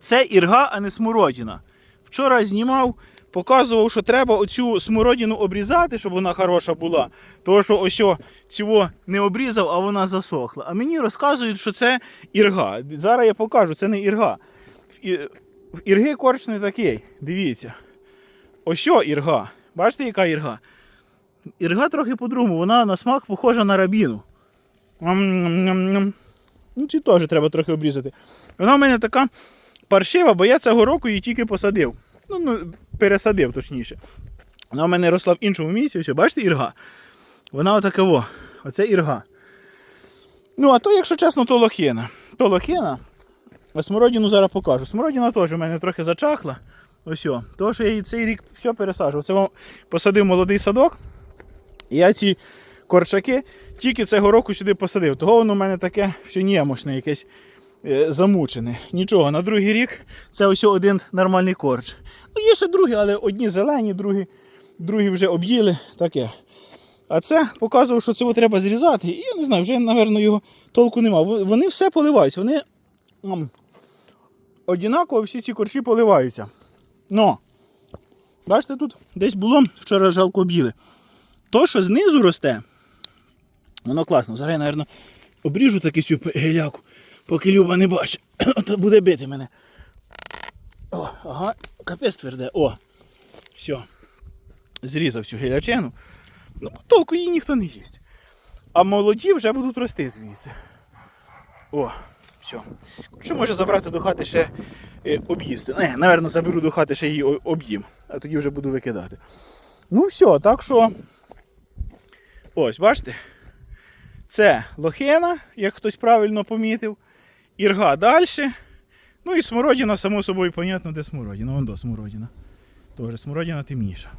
Це ірга, а не смородина. Вчора знімав, показував, що треба оцю смородину обрізати, щоб вона хороша була. Тому що ось цього не обрізав, а вона засохла. А мені розказують, що це ірга. Зараз я покажу, це не ірга. В ірги корч не такий. Дивіться. Ось ірга. Бачите, яка ірга? Ірга трохи по-другому, вона на смак похожа на рабіну. Ну, ці теж треба трохи обрізати. Вона в мене така паршива, бо я цього року її тільки посадив. Ну, ну пересадив точніше. Вона в мене росла в іншому місці. Ось, бачите, ірга? Вона отака во. Оце ірга. Ну, а то, якщо чесно, то лохина. То лохина. А смородину зараз покажу. Смородина теж у мене трохи зачахла. Ось. о. Тому що я її цей рік все пересаджував. Це вам посадив молодий садок. І я ці корчаки тільки цього року сюди посадив. Того воно в мене таке все нємошне, якесь замучене. Нічого, на другий рік це ось один нормальний корч. Ну, є ще другі, але одні зелені, другі, другі вже об'їли. Таке. А це показував, що цього треба зрізати. І я не знаю, вже, напевно, його толку нема. Вони все поливаються. Вони м, однаково всі ці корчі поливаються. Но, бачите, тут десь було, вчора жалко об'їли. То, що знизу росте, воно класно. Зараз я, мабуть, обріжу таки цю геляку, поки Люба не бачить. То буде бити мене. О, ага, капець тверде. О. Все. Зрізав цю гелячину. Ну, толку її ніхто не їсть. А молоді вже будуть рости звідси. О, все. Що може забрати до хати ще е, об'їсти? Не, напевно, заберу до хати ще її об'їм, а тоді вже буду викидати. Ну все, так що. Ось, бачите? Це лохина, як хтось правильно помітив. Ірга далі. Ну і смородина, само собою, понятно, де смородина. Вон до смородина. Тоже смородина темніша.